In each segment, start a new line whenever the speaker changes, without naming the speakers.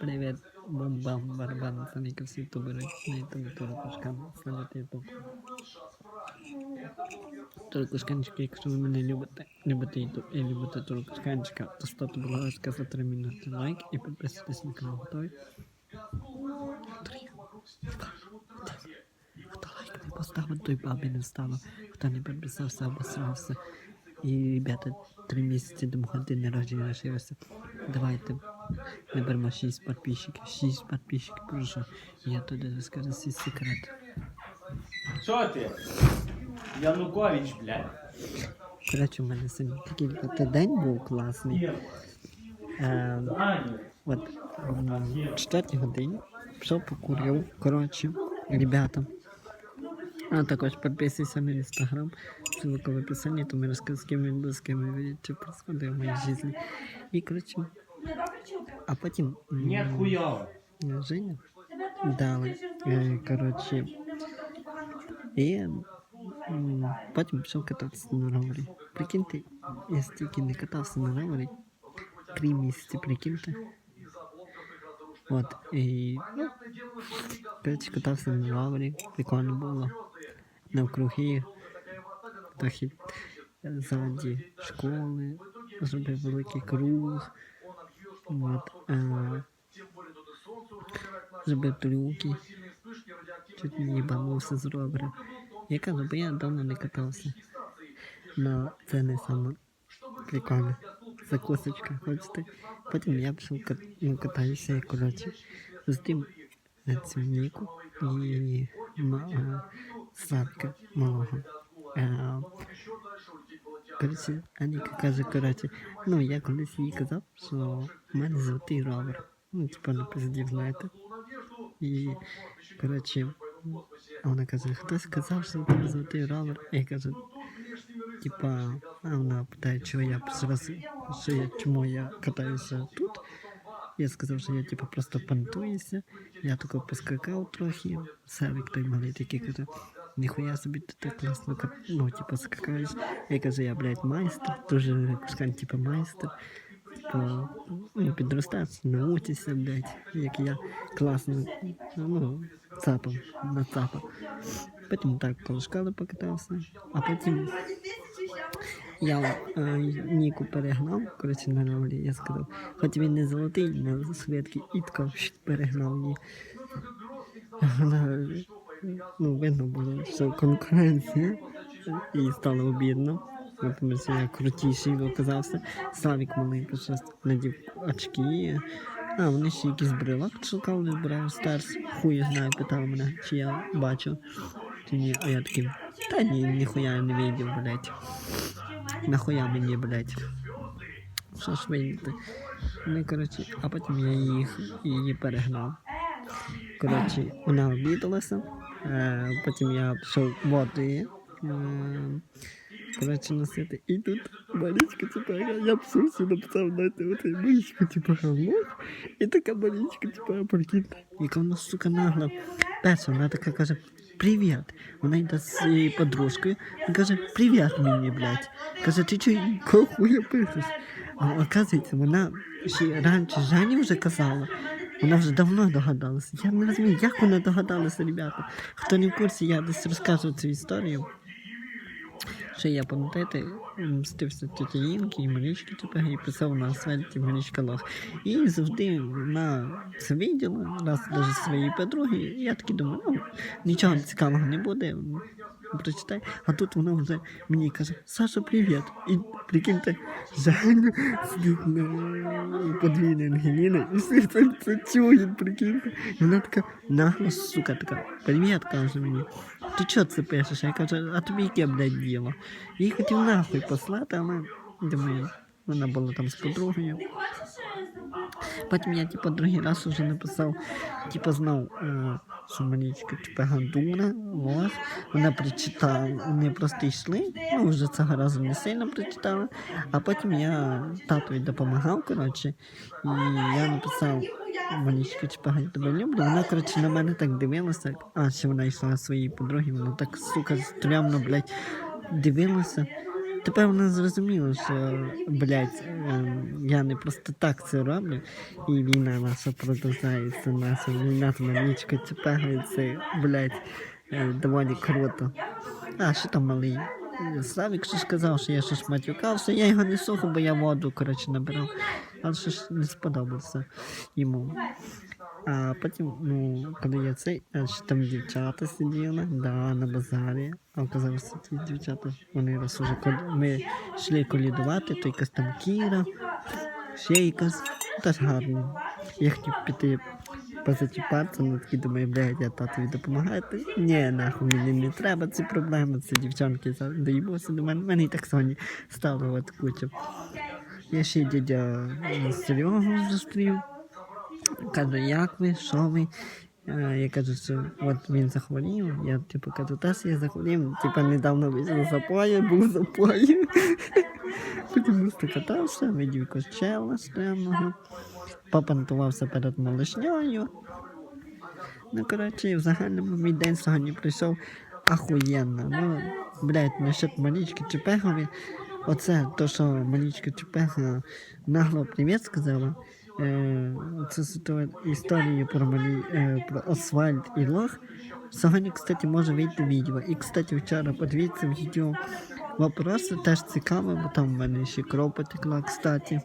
Привіт, бомбам, барабан, саніки всі тубери, на ютубі туркушкан, слухайте ютуб. Туркушканчики, якщо ви мене любите, любите ютуб і любите туркушканчика, то ставте, будь ласка, за 3 минути лайк і підписуйтесь на канал. Готові? Три. Хто лайк не поставив, той бабі не стало. Хто не підписався, обосрався. І, ребята, три місяці до мого день народження лишилося. Давайте наберемо 6 підписчиків. 6 підписчиків, прошу. Я туди розкажу свій секрет.
Що ти? Янукович, блядь.
Коротше, у мене сьогодні такий от день був класний. Е, от в четвертій годині пішов покурив. Коротше, ребята. А також підписуйся на інстаграм, ссылка в описании, там я розкажу, з ким він був, з ким він що происходило в моїй житті. І, коротше, а потім
Ні, хуйово.
Женя дали, е, коротше, і потім пішов кататися на ровері. Прикиньте, я стільки не катався на ровері, три місяці, прикиньте. От, і, ну, коротше, катався на ровері, прикольно було. Навкруги, трохи ззаді школи, зробив великий круг. От, е, зробив трюки, чуть не їбанувся з. Я кажу, бо я давно не катався. Но це не саме прикольне. Закусочка, хочете. Потім я пішов кат- ну, катаюся, коротше, зустрів е, цю Ніку і ма- Славка малого. Е, Коротше, Аніка каже, коротше, ну я колись їй казав, що в мене золотий ровер. Ну, типа на пиздів, знаєте. І, коротше, вона каже, хтось сказав, що тебе золотий ровер. Я кажу, типа, а вона питає, чого я зразу, що я, чому я катаюся тут. Я сказав, що я типа просто понтуюся. Я тако поскакав трохи. Савік той малий такий каже, ніхуя собі ти так класно ну, типа скакаєш. Я кажу, я, блядь, майстер, дуже кускань, типа майстер. Типа, ну, підростаєш, научишся, блядь, як я класно, ну, цапав, нацапав. Потім так коло шкали покатався, а потім я е, Ніку перегнав, коротше, на ровлі, я сказав, хоч він не золотий, на швидкий ітко перегнав її. Ну, видно було, що конкуренція, і стало обідно. Тому що я крутіший оказався. Славік малий просто надів очки. А, вони ще якийсь брелок шукали в Brawl Stars. Хуй знаю, питав мене, чи я бачу. Чи ні, а я такий, та ні, ніхуя я не видів, блядь. Нахуя мені, блядь. Що ж видіти? Ну, коротше, а потім я їх її перегнав. Коротше, вона обідалася. Е, потім я пішов води. Е, коротше, носити. І тут Марічка, типа, я, псувся, написав, знаєте, оцей Марічка, типа, говно. І така Марічка, типа, прикиньте. Яка вона, сука, нагла. Перша, вона така каже, привіт. Вона йде з своєю подружкою. Він каже, привіт мені, блядь. Каже, ти чого якого хуя пишеш? А оказується, вона ще раніше Жені вже казала. Вона вже давно догадалася. Я не розумію, як вона догадалася, ребята. Хто не в курсі, я десь розкажу цю історію. Що я пам'ятаєте, мстився тіті Інки і Марічки тепер і писав на асфальті Марічка Лох. І завжди вона це виділа, раз даже своїй подруги. І я такий думаю, ну нічого цікавого не буде. Прочитай, а тут вона вже мені каже, Саша, привіт. І прикиньте, Женя сидить на подвійній Ангеліни, і всі це, це чують, прикиньте. І вона така нагла, сука, така, привіт, каже мені. Ти чого це пишеш? Я кажу, а тобі яке, блядь, діло? Її хотів нахуй послати, але думаю, вона була там з подругою. Потім я, типу, другий раз уже написав, типу, знав, що Марічка, типу, гандуна, ось. Вона прочитала, вони просто йшли, ну, вже цього разу не сильно прочитала. А потім я татові допомагав, коротше, і я написав, Марічка, типу, я тебе люблю. Вона, коротше, на мене так дивилася, а ще вона йшла своїй подруги, вона так, сука, стрямно, блядь, дивилася. Тепер вона зрозуміла, що, блядь, ем, я не просто так це роблю, і війна наша продовжується, наша війна з манічкою чіпається, блядь, е, доволі круто. А, що там малий? Славік ще ж казав, що я щось матюкався, я його не слухав, бо я воду, коротше, набирав. Але що ж не сподобався йому. А потім, ну, коли я цей, а ще там дівчата сиділи, да, на базарі. А оказалося, ті дівчата, вони раз уже ми йшли колідувати, то якась там Кіра, ще якась, теж гарні. Я хотів піти позачіпатися, але такий думаю, блядь, я татові допомагати. Ні, нахуй мені не треба ці проблеми, це дівчонки доїбуться до мене. Мене і так сьогодні стало от куча. Я ще дядя Серегу зустрів. Каже, як ви, що ви? Е, Я кажу, що от він захворів. Я типу кажу, теж я захворів. Типа недавно вийшов з запою, був в запої. Потім просто катався, видів кощела стрімного, попантувався перед малишньою. Ну, коротше, в загальному мій день сьогодні прийшов ахуєнно. Ну, блядь, насчет Марічки Чепегові. Оце то, що Марічка Чепега нагло привіт сказала. Е, це історію про, Малі, е, про асфальт і лох. Сьогодні, кстати, може вийти відео. І, кстати, вчора подивіться відео вопроси, теж цікаво, бо там в мене ще кров потекла, кстати.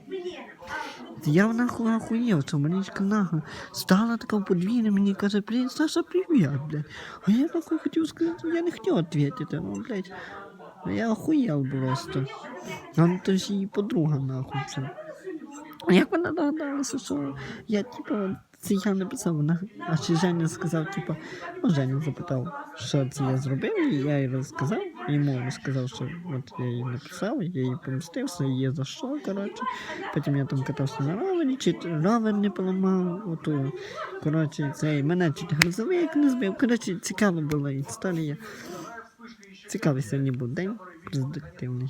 Я нахуй охуєв, що Марічка нахуй стала така в мені каже, привіт, Саша, привіт, блядь. А я нахуй хотів сказати, я не хотів відповідати, ну, блядь. Я охуєл просто. А ну то ж її подруга нахуй це. А як вона догадалася, що я, типа, це я написав, вона, а ще Женя сказав, типа, ну, Женя запитав, що це я зробив, і я їй розказав, йому розказав, що от я їй написав, я їй помстився, її за що, коротше. Потім я там катався на ровері, чи ровер не поламав, ото, коротше, цей, мене чуть грузовик не збив, коротше, цікава була історія. Цікавий сьогодні був день, продуктивний.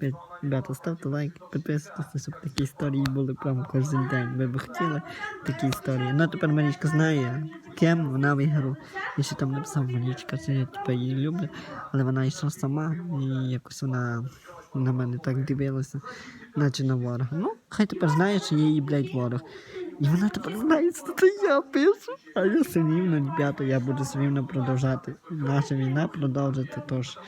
Ребята, ставте лайк, підписуйтесь, щоб такі історії були прямо кожен день. Ви б хотіли такі історії. Ну тепер Марічка знає, ким вона виграв. Я ще там написав Марічка, що я типу, її люблю, але вона йшла сама і якось вона на мене так дивилася, наче на ворога. Ну, хай тепер знає, що я її, блядь, ворог. І вона тепер знає, що це я пишу. А я все рівно, ребята, я буду все рівно продовжати. Наша війна продовжити, тож.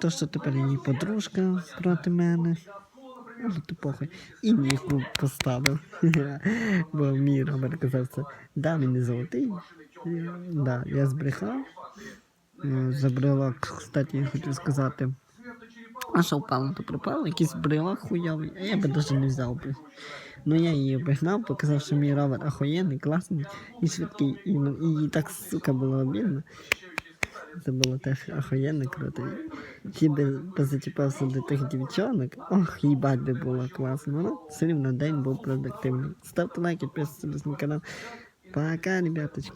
То, що тепер її подружка проти мене. Ну, то похуй. І ніку поставив. Бо мій Роберт казав це. Да, він не золотий. Да, я збрехав. Е, За брелок, кстати, я хотів сказати. А що впало, то припало, якийсь брелок хуйовий, а я би навіть не взяв би. Ну я її обігнав, показав, що мій ровер охуєнний, класний і швидкий. І, ну, і так, сука, було обідно. Це було теж охуєнно круто. Ще би позачіпався до тих дівчонок. Ох, їбать би було класно. Ну, все рівно день був продуктивний. Ставте лайки, підписуйтесь на канал. Пока, ребяточки.